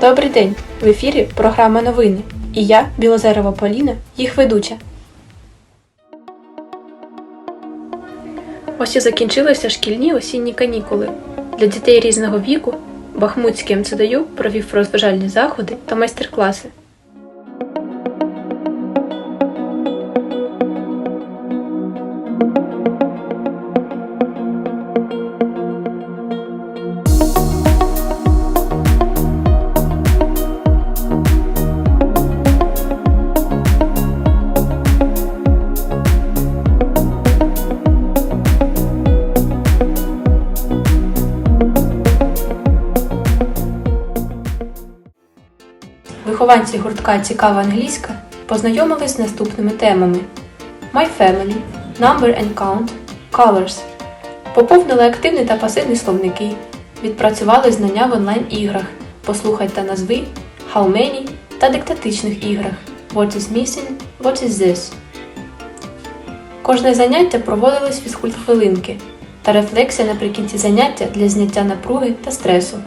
Добрий день! В ефірі програма новини. І я, Білозерова Поліна, їх ведуча. Ось і закінчилися шкільні осінні канікули. Для дітей різного віку Бахмутський МЦДЮ провів розважальні заходи та майстер-класи. Вихованці гуртка Цікава англійська познайомились з наступними темами: My Family, Number and Count, Colors. Поповнили активний та пасивний словники, відпрацювали знання в онлайн-іграх, послухай та назви, How Many та диктатичних іграх What is missing, What is this. Кожне заняття проводилось фізкульт хвилинки та рефлексія наприкінці заняття для зняття напруги та стресу.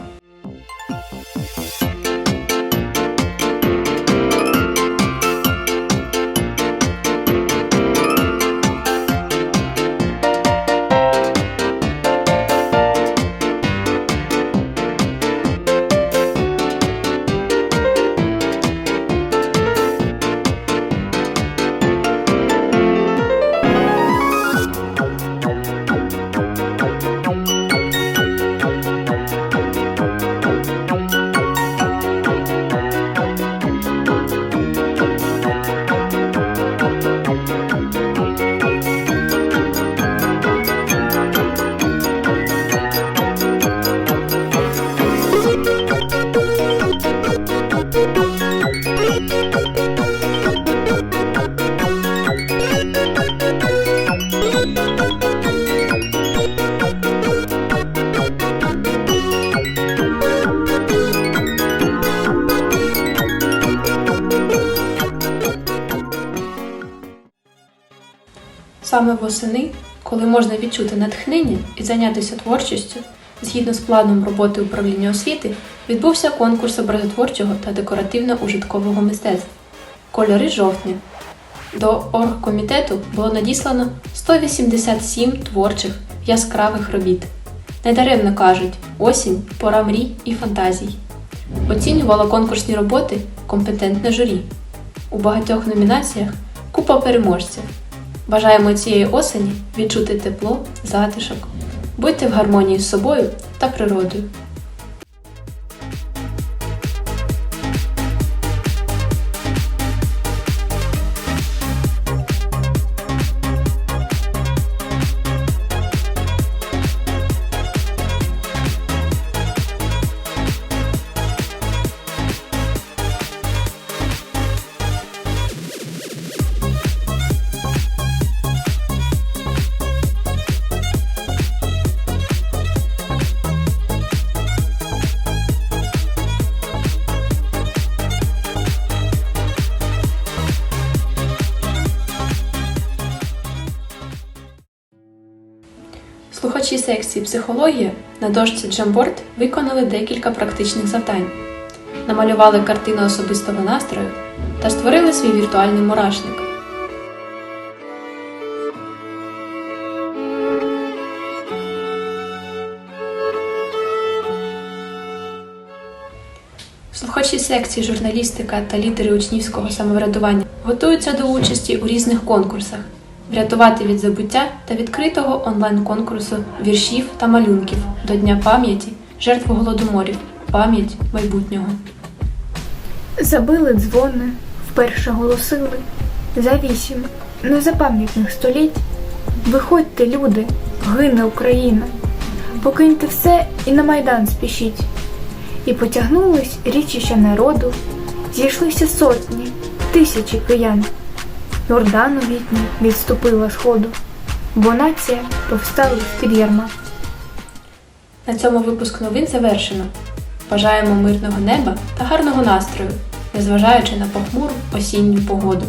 Саме восени, коли можна відчути натхнення і зайнятися творчістю, згідно з планом роботи управління освіти, відбувся конкурс образотворчого та декоративно-ужиткового мистецтва Кольори жовтня. До оргкомітету було надіслано 187 творчих яскравих робіт. Недаремно кажуть, осінь пора мрій і фантазій. Оцінювало конкурсні роботи компетентне журі. У багатьох номінаціях купа переможців. Бажаємо цієї осені відчути тепло, затишок. Будьте в гармонії з собою та природою. Слухачі секції психологія на дошці Джамборд виконали декілька практичних завдань, намалювали картину особистого настрою та створили свій віртуальний мурашник. Слухачі секції журналістика та лідери учнівського самоврядування готуються до участі у різних конкурсах, врятувати від забуття та відкритого онлайн-конкурсу віршів та малюнків до Дня пам'яті жертв голодоморів, пам'ять майбутнього. Забили дзвони, вперше голосили за вісім незапам'ятних століть. Виходьте, люди, гине Україна, покиньте все і на майдан спішіть. І потягнулись річища народу, зійшлися сотні, тисячі киян. Йордан новітній відступила сходу, бо нація повстала з-під ярма. На цьому випуск новин завершено. Бажаємо мирного неба та гарного настрою, незважаючи на похмуру осінню погоду.